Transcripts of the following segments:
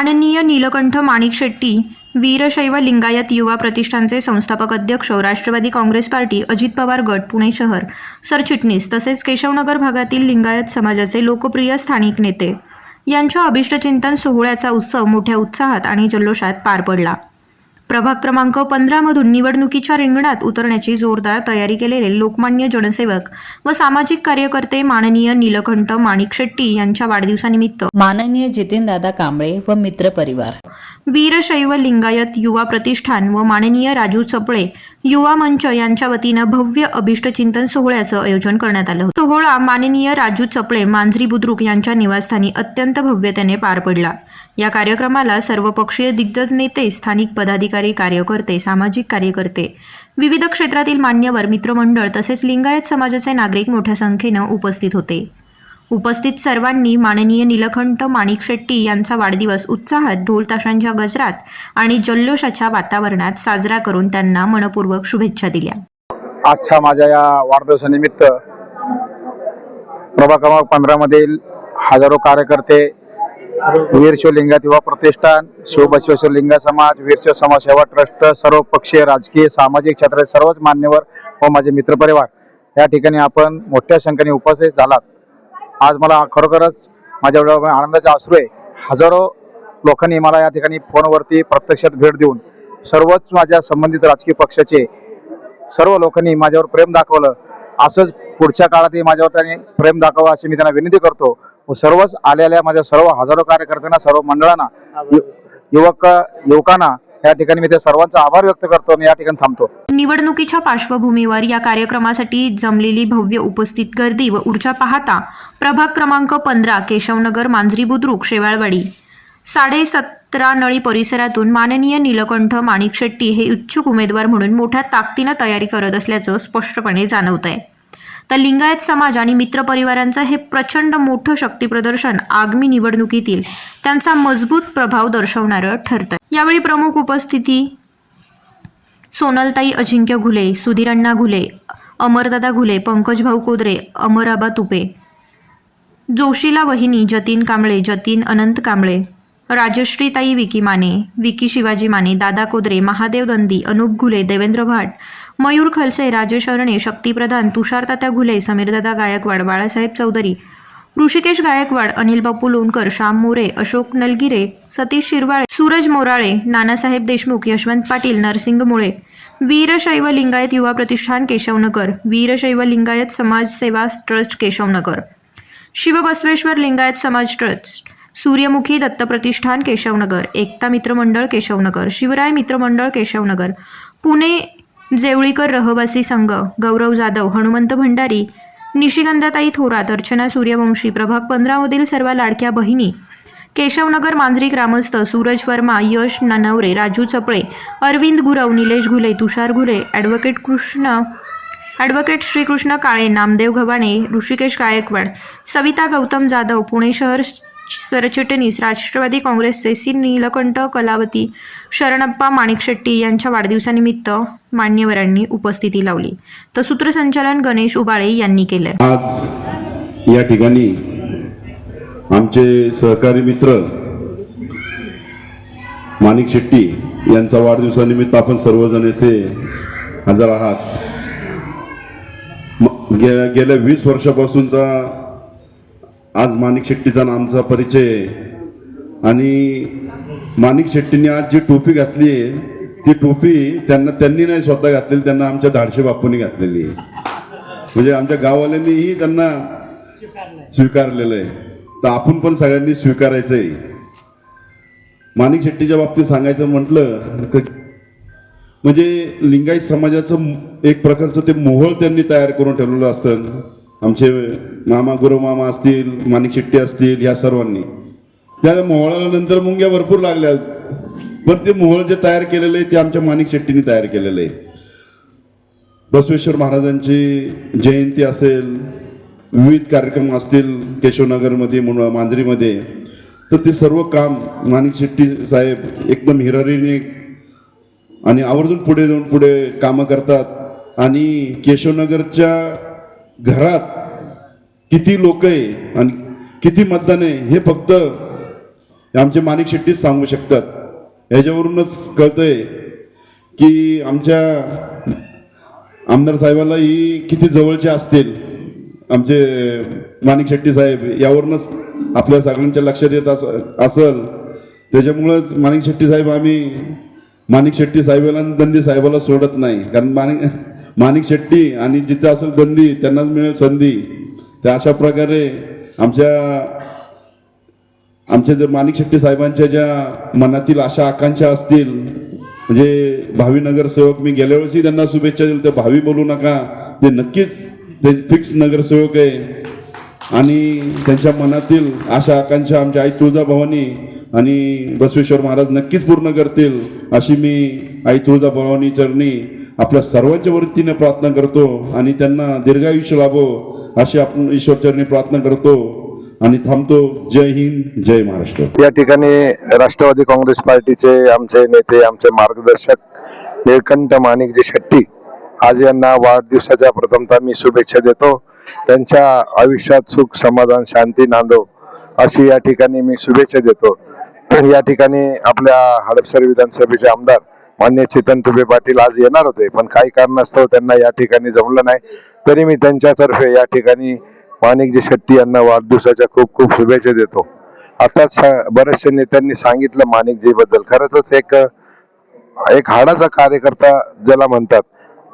माननीय नीलकंठ माणिक शेट्टी वीरशैव लिंगायत युवा प्रतिष्ठानचे संस्थापक अध्यक्ष राष्ट्रवादी काँग्रेस पार्टी अजित पवार गट पुणे शहर सरचिटणीस तसेच केशवनगर भागातील लिंगायत समाजाचे लोकप्रिय स्थानिक नेते. यांच्या अभिष्टचिंतन सोहळ्याचा उत्सव मोठ्या उत्साहात आणि जल्लोषात पार पडला. प्रभाग क्रमांक पंधरामधून निवडणुकीच्या रिंगणात उतरण्याची जोरदार तयारी केलेले लोकमान्य जनसेवक व सामाजिक कार्यकर्ते माननीय नीलकंठ माणिक शेट्टी यांच्या वाढदिवसानिमित्त. माननीय जितेनदादा कांबळे व मित्रपरिवार. वीरशैव लिंगायत युवा प्रतिष्ठान व माननीय राजू चपळे युवा मंच यांच्या वतीनं भव्य अभिष्टचिंतन सोहळ्याचं आयोजन करण्यात आलं होतं. सोहळा माननीय राजू चपळे मांजरी बुद्रुक यांच्या निवासस्थानी अत्यंत भव्यतेने पार पडला. या कार्यक्रमाला सर्वपक्षीय दिग्गज नेते स्थानिक पदाधिकारी कार्यकर्ते सामाजिक कार्यकर्ते विविध क्षेत्रातील मान्यवर मित्रमंडळ तसेच लिंगायत समाजाचे नागरिक मोठ्या संख्येनं उपस्थित होते. उपस्थित सर्वांनी माननीय निलखंठ माणिक शेट्टी यांचा वाढदिवस उत्साहात ढोलताशांच्या गजरात आणि जल्लोषाच्या वातावरणात साजरा करून त्यांना मनपूर्वक शुभेच्छा दिल्या. आजच्या माझ्या या वाढदिवसानिमित्त प्रभा क्रमांक पंधरा मधील हजारो कार्यकर्ते वीर शिवलिंगात युवा प्रतिष्ठान शिवबसवेश्वर लिंगा समाज वीरशिव समाज सेवा ट्रस्ट सर्व पक्षीय राजकीय सामाजिक क्षेत्रात सर्वच मान्यवर व माझे मित्रपरिवार या ठिकाणी आपण मोठ्या संख्येने उपस्थित झालात. आज मला खरोखरच माझ्या आनंदाचा आनंदाचे अश्रू आहे. हजारो लोकांनी मला या ठिकाणी फोनवरती प्रत्यक्षात भेट देऊन सर्वच माझ्या संबंधित राजकीय पक्षाचे सर्व लोकांनी माझ्यावर प्रेम दाखवलं. असंच पुढच्या काळातही माझ्यावर त्यांनी प्रेम दाखवा अशी मी त्यांना विनंती करतो. व सर्वच आलेल्या माझ्या सर्व हजारो कार्यकर्त्यांना सर्व मंडळांना युवक युवकांना या ठिकाणी मी त्या सर्वांचा आभार व्यक्त करतो आणि या ठिकाणी थांबतो. निवडणुकीच्या पार्श्वभूमीवर या कार्यक्रमासाठी जमलेली भव्य उपस्थित गर्दी व ऊर्जा पाहता प्रभाग क्रमांक पंधरा केशवनगर मांजरी बुद्रुक शेवाळवाडी. साडेसतरा नळी परिसरातून माननीय नीलकंठ माणिक शेट्टी हे इच्छुक उमेदवार म्हणून मोठ्या ताकदीनं तयारी करत असल्याचं स्पष्टपणे जाणवत आहे तर लिंगायत समाज आणि मित्रपरिवारांचं हे प्रचंड मोठं शक्तीप्रदर्शन आगामी निवडणुकीतील त्यांचा मजबूत प्रभाव दर्शवणारं ठरतं यावेळी प्रमुख उपस्थिती सोनलताई अजिंक्य घुले सुधीरण्णा घुले अमरदादा घुले पंकजभाऊ कोदरे अमराबा तुपे जोशीला वहिनी जतीन कांबळे जतीन अनंत कांबळे राजश्रीताई विकी माने विकी शिवाजी माने दादा कोदरे महादेव दंदी अनुप घुले देवेंद्र भाट मयूर खलसे राजेश अरणे शक्तीप्रधान तुषारतात्या घुले समीरदादा गायकवाड बाळासाहेब चौधरी ऋषिकेश गायकवाड अनिल बापू लोणकर श्याम मोरे अशोक नलगिरे सतीश शिरवाळे सूरज मोराळे नानासाहेब देशमुख यशवंत पाटील नरसिंग मुळे. वीरशैव लिंगायत युवा प्रतिष्ठान केशवनगर. वीरशैव लिंगायत समाज सेवा ट्रस्ट केशवनगर. शिवबसवेश्वर लिंगायत समाज ट्रस्ट. सूर्यमुखी दत्त प्रतिष्ठान केशवनगर. एकता मित्रमंडळ केशवनगर. शिवराय मित्रमंडळ केशवनगर. पुणे जेवळीकर रहवासी संघ. गौरव जाधव हनुमंत भंडारी निशिगंधाताई थोरात अर्चना सूर्यवंशी प्रभाग पंधरामधील सर्व लाडक्या बहिणी केशवनगर मांजरी ग्रामस्थ सूरज वर्मा यश ननवरे राजू चपळे अरविंद गुरव निलेश घुले तुषार घुले ॲडव्होकेट कृष्ण ॲडव्होकेट श्रीकृष्ण काळे नामदेव घवाणे ऋषिकेश गायकवाड सविता गौतम जाधव पुणे शहर सरचिटणीस राष्ट्रवादी काँग्रेसचे सी. नीलकंठ कलावती शरणप्पा माणिक शेट्टी यांच्या वाढदिवसानिमित्त मान्यवरांनी उपस्थिती लावली. तर सूत्रसंचालन गणेश उबाळे यांनी केले आज या ठिकाणी आमचे सहकारी मित्र माणिक शेट्टी यांचा वाढदिवसानिमित्त आपण सर्वजण येथे हजर आहात. गे- गेल्या वीस वर्षापासूनचा आज माणिक शेट्टीचा नामचा परिचय आहे. आणि माणिक शेट्टीने आज जी टोपी घातली आहे ती टोपी त्यांना त्यांनी नाही स्वतः घातलेली त्यांना आमच्या धाडशे बापूंनी घातलेली आहे. म्हणजे आमच्या गाववाल्यांनीही त्यांना स्वीकारलेलं आहे. तर आपण पण सगळ्यांनी स्वीकारायचं आहे माणिक शेट्टीच्या बाबतीत सांगायचं म्हटलं म्हणजे लिंगायत समाजाचं एक प्रकारचं ते मोहळ त्यांनी तयार करून ठेवलेलं असतं. आमचे मामा गुरुमामा असतील माणिक शेट्टी असतील या सर्वांनी. त्या मोहळाला नंतर मुंग्या भरपूर लागल्या. पण ते मोहळ जे तयार केलेलं आहे ते आमच्या माणिक शेट्टीने तयार केलेलं आहे. बसवेश्वर महाराजांची जयंती असेल विविध कार्यक्रम असतील केशवनगरमध्ये म्हणून मांजरीमध्ये तर ते सर्व काम माणिक शेट्टी साहेब एकदम हिरारीने आणि आवर्जून पुढे जाऊन पुढे कामं करतात. आणि केशवनगरच्या घरात किती लोक आहे आणि किती मतदान आहे हे फक्त हे आमचे माणिक शेट्टीच सांगू शकतात. याच्यावरूनच कळतंय की आमच्या आमदार साहेबाला ही किती जवळचे असतील आमचे माणिक शेट्टी साहेब यावरूनच आपल्या सगळ्यांच्या लक्षात येत अस असल. त्याच्यामुळंच माणिक शेट्टी साहेब आम्ही माणिक शेट्टी साहेबाला आणि दंदी साहेबाला सोडत नाही. कारण माणिक माणिक शेट्टी आणि जिथे असेल बंदी त्यांनाच मिळेल संधी. त्या अशा प्रकारे आमच्या आमच्या जर माणिक शेट्टी साहेबांच्या ज्या मनातील आशा आकांक्षा असतील म्हणजे भावी नगरसेवक मी गेल्या वेळेसही त्यांना शुभेच्छा दिल्या तर भावी बोलू नका. ते नक्कीच ते फिक्स नगरसेवक आहे. आणि त्यांच्या मनातील आशा आकांक्षा आमच्या आई तुळजाभवानी आणि बसवेश्वर महाराज नक्कीच पूर्ण करतील अशी मी आई तुळजा भवानी चरणी आपल्या सर्वांच्या वतीने प्रार्थना करतो आणि त्यांना दीर्घायुष्य लाभो अशी आपण ईश्वर चरणी प्रार्थना करतो आणि थांबतो. जय हिंद जय महाराष्ट्र. या ठिकाणी राष्ट्रवादी काँग्रेस पार्टीचे आमचे नेते आमचे मार्गदर्शक निळकंठ माणिकजी शेट्टी आज यांना वाढदिवसाच्या प्रथमतः मी शुभेच्छा देतो. त्यांच्या आयुष्यात सुख समाधान शांती नांदो अशी या ठिकाणी मी शुभेच्छा देतो. या ठिकाणी आपल्या हडपसर विधानसभेचे आमदार मान्य चेतन तुबे पाटील आज येणार होते पण काही कारणास्तव त्यांना या ठिकाणी जमलं नाही. तरी मी त्यांच्यातर्फे या ठिकाणी माणिकजी शेट्टी यांना वाढदिवसाच्या खूप खूप शुभेच्छा देतो. आताच सा- बऱ्याचशा नेत्यांनी सांगितलं माणिकजी बद्दल खरंच एक एक हाडाचा कार्यकर्ता ज्याला म्हणतात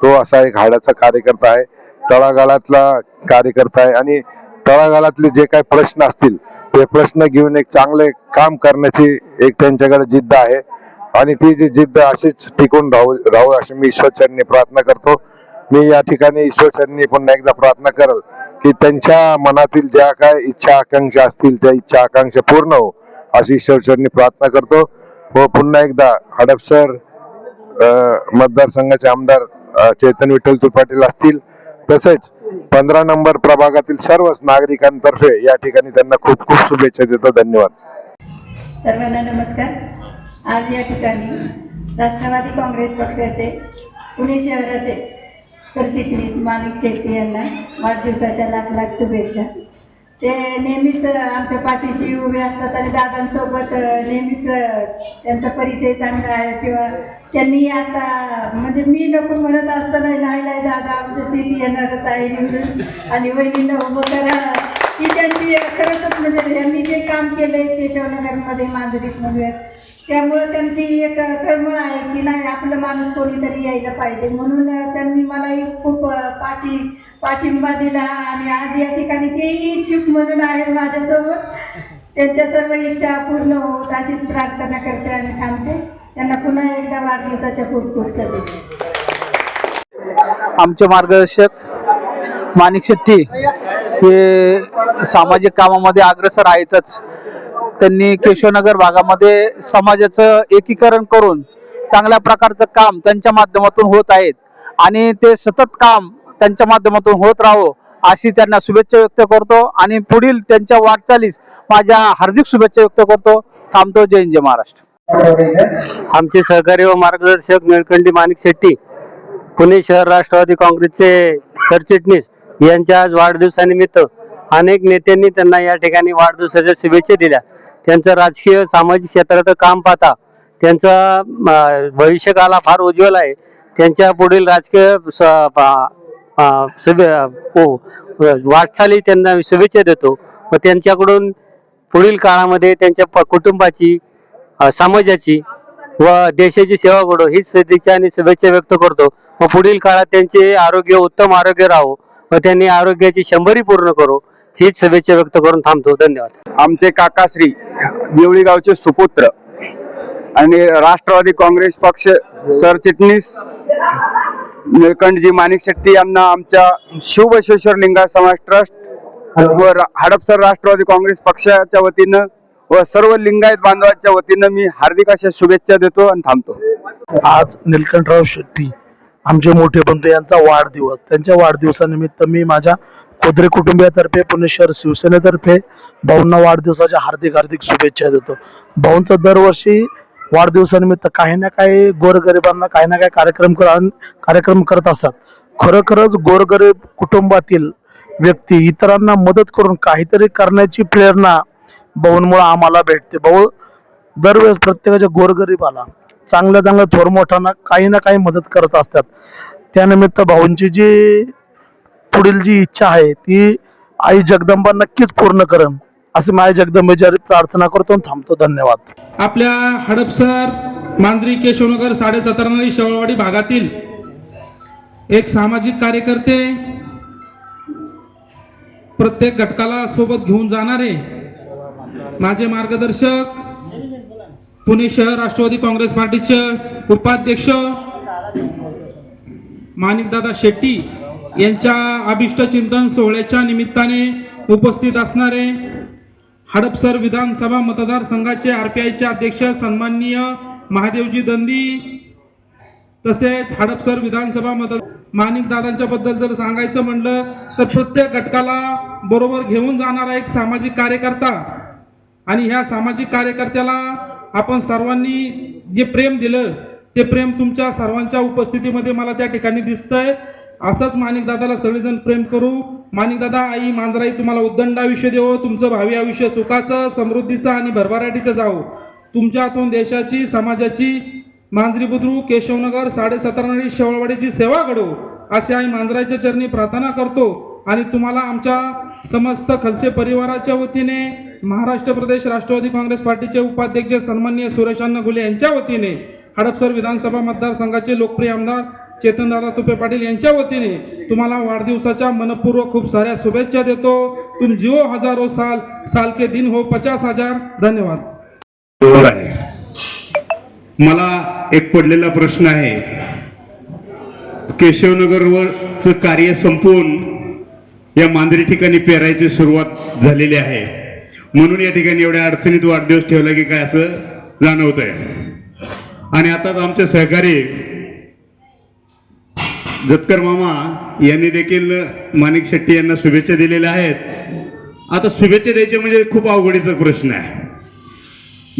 तो असा एक हाडाचा कार्यकर्ता आहे. तळागाळातला कार्यकर्ता आहे आणि तळागाळातले जे काही प्रश्न असतील ते प्रश्न घेऊन एक चांगले काम करण्याची एक त्यांच्याकडे जिद्द आहे. आणि ती जी जिद्द अशीच टिकून राहू राहू अशी मी ईश्वरचरणी प्रार्थना करतो. मी या ठिकाणी ईश्वरचरणी पुन्हा एकदा प्रार्थना करल की त्यांच्या मनातील ज्या काय इच्छा आकांक्षा असतील त्या इच्छा आकांक्षा पूर्ण हो अशी ईश्वरचरणी प्रार्थना करतो. व पुन्हा एकदा हडपसर मतदारसंघाचे आमदार चैतन चैतन्य विठ्ठल तुपाटील असतील. तसेच पंधरा नंबर प्रभागातील सर्वच नागरिकांतर्फे या ठिकाणी त्यांना खूप खूप शुभेच्छा देतो. धन्यवाद. सर्वांना नमस्कार. आज या ठिकाणी राष्ट्रवादी काँग्रेस पक्षाचे पुणे शहराचे सरचिटणीस माणिक शेट्टी यांना वाढदिवसाच्या लाख लाख शुभेच्छा. ते नेहमीच आमच्या पाठीशी उभे असतात आणि दादांसोबत नेहमीच त्यांचा परिचय चांगला आहे किंवा त्यांनी आता म्हणजे मी नको म्हणत असताना नाही नाही दादा आमच्या सिटी येणारच आहे आणि वहिनींना उभं करा. की त्यांची खरंच म्हणजे यांनी जे काम केलंय केशवनगरमध्ये मांजरीत म्हणूयात. त्यामुळं त्यांची एक तळमळ आहे की नाही आपलं माणूस कोणीतरी यायला पाहिजे. म्हणून त्यांनी मलाही खूप पाठी पाठिंबा दिला आणि आज या ठिकाणी तेही इच्छुक म्हणून आहेत माझ्यासोबत. त्यांच्या सर्व इच्छा पूर्ण होत अशीच प्रार्थना करते आणि थांबते. त्यांना पुन्हा एकदा वाढदिवसाच्या खूप खूप शुभेच्छा. आमचे मार्गदर्शक माणिक शेट्टी. हे सामाजिक कामामध्ये अग्रेसर आहेतच. त्यांनी केशवनगर भागामध्ये समाजाचं एकीकरण करून चांगल्या प्रकारचं काम त्यांच्या माध्यमातून होत आहेत आणि ते सतत काम त्यांच्या माध्यमातून होत राहो अशी त्यांना शुभेच्छा व्यक्त करतो आणि पुढील त्यांच्या वाटचालीस माझ्या हार्दिक शुभेच्छा व्यक्त करतो. थांबतो. जय हिंद, जय महाराष्ट्र. आमचे सहकारी व मार्गदर्शक निळकंठी माणिक शेट्टी पुणे शहर राष्ट्रवादी काँग्रेसचे सरचिटणीस यांच्या आज वाढदिवसानिमित्त अनेक नेत्यांनी त्यांना या ठिकाणी वाढदिवसाच्या शुभेच्छा दिल्या. त्यांचं राजकीय सामाजिक क्षेत्राचं काम पाहता त्यांचा भविष्यकाला फार उज्ज्वल आहे. त्यांच्या पुढील राजकीय स- शुभे वाटचाली त्यांना शुभेच्छा देतो. व त्यांच्याकडून पुढील काळामध्ये त्यांच्या प- कुटुंबाची समाजाची व देशाची सेवा घडो हीच सदिच्छा आणि शुभेच्छा व्यक्त करतो. व पुढील काळात त्यांचे आरोग्य उत्तम आरोग्य राहो. व त्यांनी आरोग्याची शंभरी पूर्ण करो हीच शुभेच्छा व्यक्त करून थांबतो. धन्यवाद. आमचे काकाश्री देवळी गावचे सुपुत्र आणि राष्ट्रवादी काँग्रेस पक्ष सरचिटणीस निळकंठजी माणिक शेट्टी यांना आमच्या शिवबसवेश्वर लिंगायत समाज ट्रस्ट व हडपसर राष्ट्रवादी काँग्रेस पक्षाच्या वतीनं व सर्व लिंगायत बांधवांच्या वतीनं मी हार्दिक अशा शुभेच्छा देतो आणि थांबतो. आज निलकंठराव शेट्टी आमचे मोठे बंधू यांचा वाढदिवस. त्यांच्या वाढदिवसानिमित्त मी माझ्या कोदरे कुटुंबियातर्फे पुणे शहर शिवसेनेतर्फे भाऊंना वाढदिवसाच्या हार्दिक हार्दिक शुभेच्छा देतो. भाऊंचा दरवर्षी वाढदिवसानिमित्त काही ना काही गोरगरिबांना काही ना काही कार्यक्रम कर कार्यक्रम करत असतात. खरोखरच गोरगरीब कुटुंबातील व्यक्ती इतरांना मदत करून काहीतरी करण्याची प्रेरणा भाऊंमुळे आम्हाला भेटते. भाऊ दरवेळेस प्रत्येकाच्या गोरगरीबाला चांगल्या चांगलं थोर मोठ्यांना काही ना काही मदत करत असतात. त्यानिमित्त भाऊंची जी पुढील जी इच्छा आहे ती आई जगदंबा नक्कीच पूर्ण करेन असे माझ्या जगदंबेच्या प्रार्थना करतो थांबतो. धन्यवाद. आपल्या हडपसर मांजरी केशवनगर साडेसतरानळी शेवळवाडी भागातील एक सामाजिक कार्यकर्ते प्रत्येक घटकाला सोबत घेऊन जाणारे माझे मार्गदर्शक पुणे शहर राष्ट्रवादी काँग्रेस पार्टीचे उपाध्यक्ष माणिकदादा शेट्टी यांच्या अभिष्ट चिंतन सोहळ्याच्या निमित्ताने उपस्थित असणारे हडपसर विधानसभा मतदारसंघाचे आरपीआयचे अध्यक्ष सन्माननीय महादेवजी दंदी तसेच हडपसर विधानसभा मत माणिकदादांच्या बद्दल जर सांगायचं म्हणलं तर प्रत्येक घटकाला बरोबर घेऊन जाणारा एक सामाजिक कार्यकर्ता आणि ह्या सामाजिक कार्यकर्त्याला आपण सर्वांनी जे प्रेम दिलं ते प्रेम तुमच्या सर्वांच्या उपस्थितीमध्ये मला त्या ठिकाणी दिसतंय. असंच माणिकदादाला सगळेजण प्रेम करू. माणिकदादा आई मांजराई तुम्हाला उद्दंड आयुष्य देवो तुमचं भावी आयुष्य सुखाचं समृद्धीचं आणि भरभराटीचं जावो. तुमच्यातून देशाची समाजाची मांजरी बुद्रू केशवनगर साडेसतरानळी शेवळवाडीची सेवा घडो अशी आई मांजराच्या चरणी प्रार्थना करतो. आणि तुम्हाला आमच्या समस्त खलसे परिवाराच्या वतीने महाराष्ट्र प्रदेश राष्ट्रवादी काँग्रेस पार्टीचे उपाध्यक्ष सन्माननीय सुरेशांना घुले यांच्या वतीने हडपसर विधानसभा मतदारसंघाचे लोकप्रिय आमदार चेतनदादा तुपे पाटील यांच्या वतीने तुम्हाला वाढदिवसाच्या मनपूर्वक खूप साऱ्या शुभेच्छा देतो. तुम जिओ हजारो साल साल के दिन हो पचास हजार. धन्यवाद. आहे मला एक पडलेला प्रश्न आहे. केशवनगरवरचं कार्य संपवून या मांजरी ठिकाणी पेरायची सुरुवात झालेली आहे. म्हणून या ठिकाणी एवढ्या अडचणीत वाढदिवस ठेवला की काय असं जाणवत आहे आणि आताच आमचे सहकारी जतकर मामा यांनी देखील माणिक शेट्टी यांना शुभेच्छा दिलेल्या आहेत. आता शुभेच्छा द्यायचे म्हणजे खूप अवघडीचा प्रश्न आहे.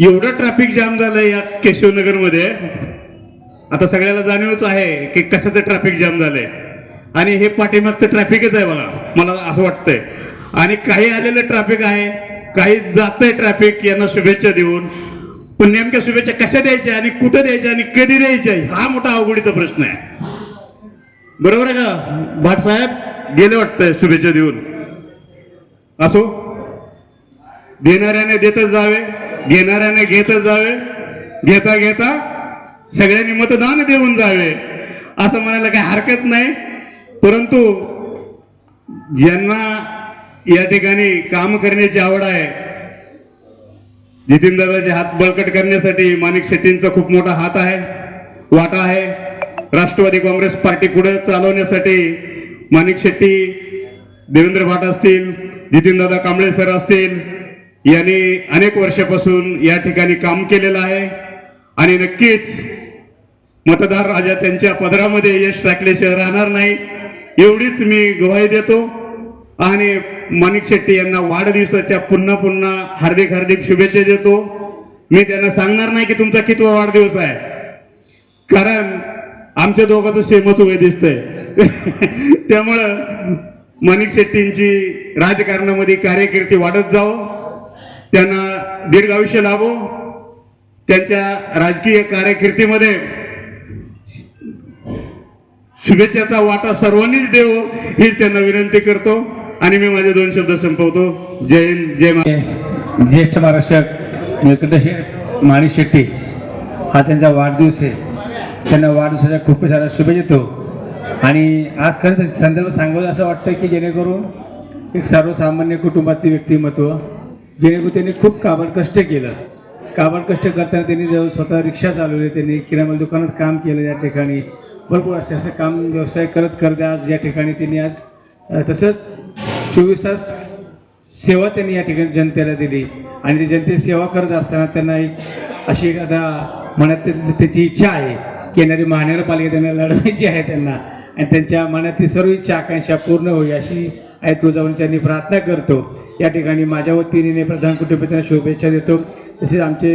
एवढं ट्रॅफिक जाम झालं या केशवनगरमध्ये. आता सगळ्याला जाणीवच आहे की कशाचं ट्रॅफिक जाम झालंय. आणि हे पाठीमागचं ट्रॅफिकच आहे बघा मला असं वाटतंय. आणि काही आलेलं ट्रॅफिक आहे. काही जातंय ट्रॅफिक यांना शुभेच्छा देऊन. पण नेमक्या शुभेच्छा कशा द्यायच्या आणि कुठं द्यायच्या आणि कधी द्यायच्या हा मोठा अवघडीचा प्रश्न आहे. बरोबर आहे का? भाटसाहेब गेले वाटतंय शुभेच्छा देऊन. असो. देणाऱ्याने देतच जावे घेणाऱ्याने घेतच जावे घेता घेता सगळ्यांनी मतदान देऊन जावे. असं म्हणायला काही हरकत नाही. परंतु ज्यांना या ठिकाणी काम करण्याची आवड आहे. नितीन दादाचे हात बळकट करण्यासाठी माणिक शेट्टींचा खूप मोठा हात आहे वाटा आहे. राष्ट्रवादी काँग्रेस पार्टी पुढे चालवण्यासाठी माणिक शेट्टी देवेंद्र भाट असतील जितीनदादा कांबळे सर असतील यांनी अनेक वर्षापासून या ठिकाणी काम केलेलं आहे. आणि नक्कीच मतदार राजा त्यांच्या पदरामध्ये यश टाकल्याशिवाय राहणार नाही एवढीच मी ग्वाही देतो. आणि माणिक शेट्टी यांना वाढदिवसाच्या पुन्हा पुन्हा हार्दिक हार्दिक शुभेच्छा देतो. मी त्यांना सांगणार नाही की तुमचा कितवा वाढदिवस आहे. कारण आमच्या दोघांचं सेमच वय दिसतंय. त्यामुळं माणिक शेट्टींची राजकारणामध्ये कार्यकिर्ती वाढत जावो. त्यांना दीर्घ आयुष्य लाभो. त्यांच्या राजकीय कार्यकिर्दीमध्ये शुभेच्छाचा वाटा सर्वांनीच देव हीच त्यांना विनंती करतो. आणि मी माझे दोन शब्द संपवतो. जय हिंद जय मा ज्येष्ठ महाराष्ट्र निळकंठ माणिक शेट्टी. हा त्यांचा वाढदिवस आहे. त्यांना वाढदिवसाच्या खूप साऱ्या शुभेच्छा देतो. आणि आज खरं संदर्भ सांगावं असं वाटतं की जेणेकरून एक सर्वसामान्य कुटुंबातील व्यक्तिमत्व जेणेकरून त्यांनी खूप काबड कष्ट केलं. काबड कष्ट करताना त्यांनी जवळ स्वतः रिक्षा चालवली त्यांनी किराणा दुकानात काम केलं या ठिकाणी. भरपूर असे असं काम व्यवसाय करत करत आज या ठिकाणी त्यांनी आज तसंच चोवीस तास सेवा त्यांनी या ठिकाणी जनतेला दिली. आणि ते जनते सेवा करत असताना त्यांना एक अशी एखादा मनात त्याची इच्छा आहे की येणारी महानगरपालिका त्यांना लढवायची आहे त्यांना. आणि त्यांच्या मनातली सर्व इच्छा आकांक्षा पूर्ण होई अशी ऐतू जाऊन त्यांनी प्रार्थना करतो. या ठिकाणी माझ्या वतीने प्रधान कुटुंबियांना शुभेच्छा देतो. तसेच आमचे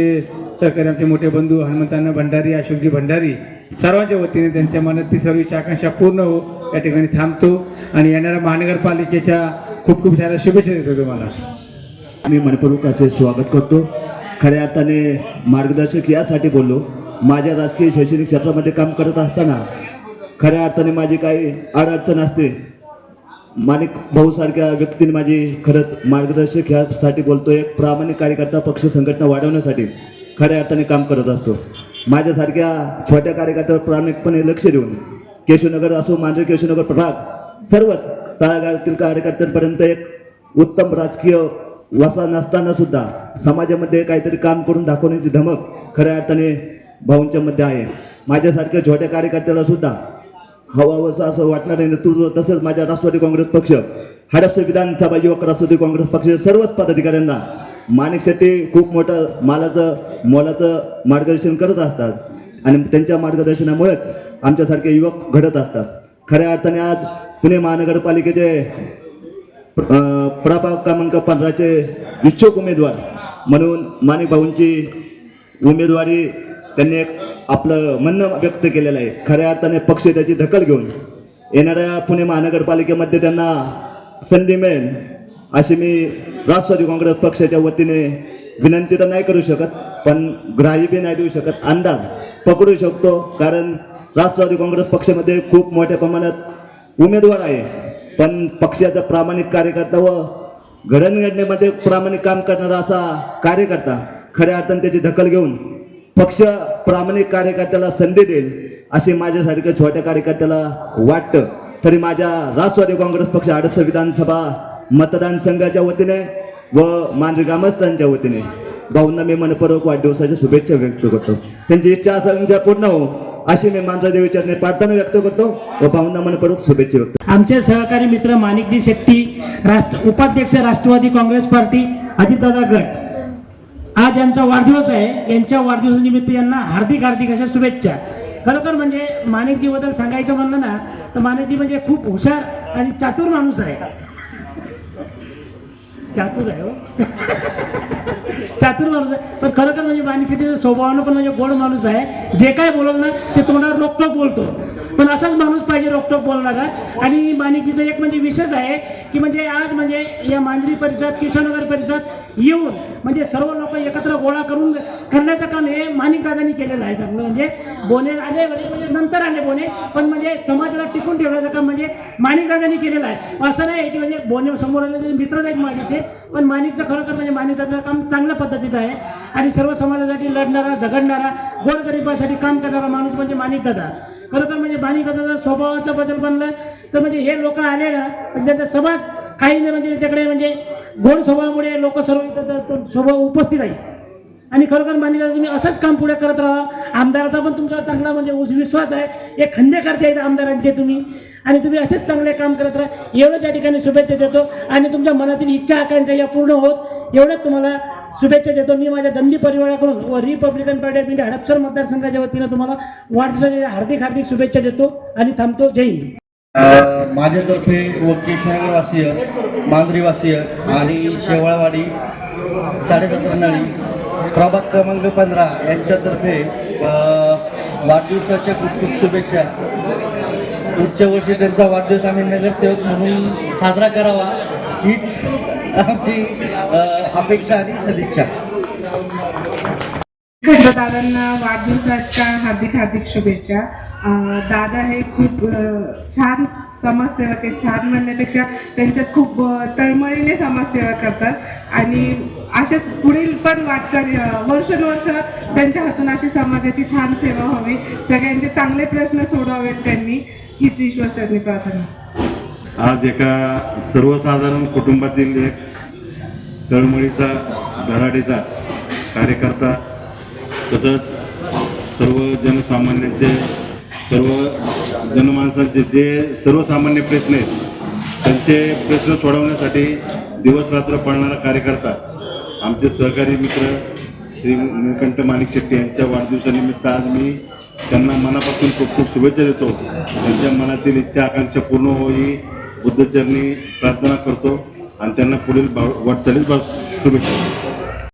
सहकारी आमचे मोठे बंधू हनुमंतांना भंडारी अशोकजी भंडारी सर्वांच्या वतीने त्यांच्या मनातील सर्व आकांक्षा पूर्ण हो या ठिकाणी थांबतो. आणि येणाऱ्या महानगरपालिकेच्या खूप खूप साऱ्या शुभेच्छा देतो तुम्हाला. मी मनपूर्वकाचे स्वागत करतो. खऱ्या अर्थाने मार्गदर्शक यासाठी बोललो. माझ्या राजकीय शैक्षणिक क्षेत्रामध्ये काम करत असताना खऱ्या अर्थाने माझी काही अडचण असते. माणिक भाऊसारख्या व्यक्तीने माझी खरंच मार्गदर्शक ह्यासाठी बोलतो एक प्रामाणिक कार्यकर्ता पक्ष संघटना वाढवण्यासाठी खऱ्या अर्थाने काम करत असतो. माझ्यासारख्या छोट्या कार्यकर्त्यावर प्रामाणिकपणे लक्ष देऊन केशवनगर असो मांजरे केशवनगर प्रभाग सर्वच तळागाळातील कार्यकर्त्यांपर्यंत एक उत्तम राजकीय वसा नसताना सुद्धा समाजामध्ये काहीतरी काम करून दाखवण्याची धमक खऱ्या अर्थाने भाऊंच्यामध्ये आहे. माझ्यासारख्या छोट्या कार्यकर्त्याला सुद्धा हवावंसं असं वाटणार नाही. तू तसंच माझ्या राष्ट्रवादी काँग्रेस पक्ष हडपसर विधानसभा युवक राष्ट्रवादी काँग्रेस पक्ष सर्वच पदाधिकाऱ्यांना माणिक शेट्टी खूप मोठं मालाचं मोलाचं मार्गदर्शन करत असतात. आणि त्यांच्या मार्गदर्शनामुळेच आमच्यासारखे युवक घडत असतात. खऱ्या अर्थाने आज पुणे महानगरपालिकेचे अं, प्रभाग क्रमांक पंधराचे इच्छुक उमेदवार म्हणून माणिक भाऊंची उमेदवारी त्यांनी एक आपलं म्हणणं व्यक्त केलेलं आहे. खऱ्या अर्थाने पक्ष त्याची दखल घेऊन. येणाऱ्या पुणे महानगरपालिकेमध्ये त्यांना संधी मिळेल अशी मी राष्ट्रवादी काँग्रेस पक्षाच्या वतीने विनंती तर नाही करू शकत पण ग्राही बी नाही देऊ शकत. अंदाज पकडू शकतो कारण राष्ट्रवादी काँग्रेस पक्षामध्ये खूप मोठ्या प्रमाणात उमेदवार आहे. पण पक्षाचा प्रामाणिक कार्यकर्ता व घडणघडणीमध्ये प्रामाणिक काम करणारा असा कार्यकर्ता खऱ्या अर्थाने त्याची दखल घेऊन पक्ष प्रामाणिक कार्यकर्त्याला संधी देईल असे माझ्यासारख्या छोट्या कार्यकर्त्याला वाटतं. तरी माझ्या राष्ट्रवादी काँग्रेस पक्ष हडपसर विधानसभा मतदानसंघाच्या वतीने व मांजरी ग्रामस्थांच्या वतीने भाऊंना मी मनपूर्वक वाढदिवसाच्या शुभेच्छा व्यक्त करतो. त्यांची इच्छा आकांक्षा पूर्ण हो अशी मी मांजरा देवी चरणी प्रार्थना व्यक्त करतो व भाऊंना मनपूर्वक शुभेच्छा व्यक्त आमचे सहकारी मित्र माणिकजी शेट्टी राष्ट्र उपाध्यक्ष राष्ट्रवादी काँग्रेस पार्टी अजितदादा गट. आज यांचा वाढदिवस आहे यांच्या वाढदिवसानिमित्त यांना हार्दिक हार्दिक अशा शुभेच्छा. खरोखर म्हणजे माणिकजीबद्दल सांगायचं म्हणलं ना तर माणिकजी म्हणजे खूप हुशार आणि चातुर माणूस आहे. चातुर आहे हो. चातुर माणूस आहे. पण खरोखर म्हणजे माणिक स्वभावानं पण म्हणजे गोड माणूस आहे. जे काय बोलवलं ना ते तोंडावर रोकटोक बोलतो. पण असाच माणूस पाहिजे रोकटोक बोलणारा. आणि माणिकजीचं एक म्हणजे विशेष आहे की म्हणजे आज म्हणजे या मांजरी परिसरात किशोरनगर परिसरात येऊन म्हणजे सर्व लोक एकत्र गोळा करून करण्याचं काम हे माणिकदादांनी केलेलं आहे. चांगलं म्हणजे बोने आले म्हणजे म्हणजे नंतर आले बोने पण म्हणजे समाजाला टिकून ठेवण्याचं काम म्हणजे माणिकदादांनी केलेलं आहे. असं नाही की म्हणजे बोने समोर आले मित्र मित्रच आहेत माझे ते पण माणिकचं खरोखर म्हणजे माणिकदादाचं काम चांगल्या पद्धतीत आहे. आणि सर्व समाजासाठी लढणारा झगडणारा गोरगरिबासाठी काम करणारा माणूस म्हणजे माणिकदादा खरं तर म्हणजे माणिकदादाचा स्वभावाचा बदल बनला. तर म्हणजे हे लोक आले ना म्हणजे त्यांचा समाज काही नाही म्हणजे त्याच्याकडे म्हणजे गोड स्वभावामुळे लोक सर्व स्वभाव उपस्थित आहे आणि खरोखर मान्य तुम्ही असंच काम पुढे करत राहा. आमदाराचा पण तुमच्यावर चांगला म्हणजे विश्वास आहे. एक खंदेकर्ते आहेत आमदारांचे तुम्ही. आणि तुम्ही असेच चांगले काम करत राहा. एवढंच या ठिकाणी शुभेच्छा देतो. आणि तुमच्या मनातील इच्छा आकांक्षा या पूर्ण होत. एवढंच तुम्हाला शुभेच्छा देतो. मी माझ्या दंडी परिवाराकडून व Republican Party of India Hadapsar मतदारसंघाच्या वतीनं तुम्हाला वाढदिवसाच्या हार्दिक हार्दिक शुभेच्छा देतो आणि थांबतो. जय हिंद. माझ्यातर्फे व केशवनगरवासीय मांजरीवासीय आणि शेवाळवाडी साडेसतरा नळी प्रभाग क्रमांक पंधरा यांच्यातर्फे वाढदिवसाच्या खूप खूप शुभेच्छा. पुढच्या वर्षी त्यांचा वाढदिवस आम्ही नगरसेवक म्हणून साजरा करावा. हीच आमची अपेक्षा आणि सदिच्छा. दादांना वाढदिवसाच्या हार्दिक हार्दिक शुभेच्छा. दादा हे खूप छान समाजसेवक आहेत छान म्हणण्यापेक्षा त्यांच्यात खूप तळमळीने समाजसेवा करतात. आणि अशाच पुढील पण वाटचाल वर्षानुवर्ष त्यांच्या हातून अशी समाजाची छान सेवा व्हावी. सगळ्यांचे चांगले प्रश्न सोडवावेत त्यांनी. हीच ईश्वरचरणी प्रार्थना. आज एका सर्वसाधारण कुटुंबातील एक तळमळीचा धडाडीचा कार्यकर्ता तसंच सर्व जनसामान्यांचे सर्व जनमानसांचे जे सर्वसामान्य प्रश्न आहेत त्यांचे प्रश्न सोडवण्यासाठी दिवसरात्र पळणारा कार्यकर्ता आमचे सहकारी मित्र श्री निळकंठ माणिक शेट्टी यांच्या वाढदिवसानिमित्त आज मी त्यांना मनापासून खूप खूप शुभेच्छा देतो. त्यांच्या मनातील इच्छा आकांक्षा पूर्ण होई बुद्धचरणी प्रार्थना करतो. आणि त्यांना पुढील भाव वाटचालीस भाव शुभेच्छा.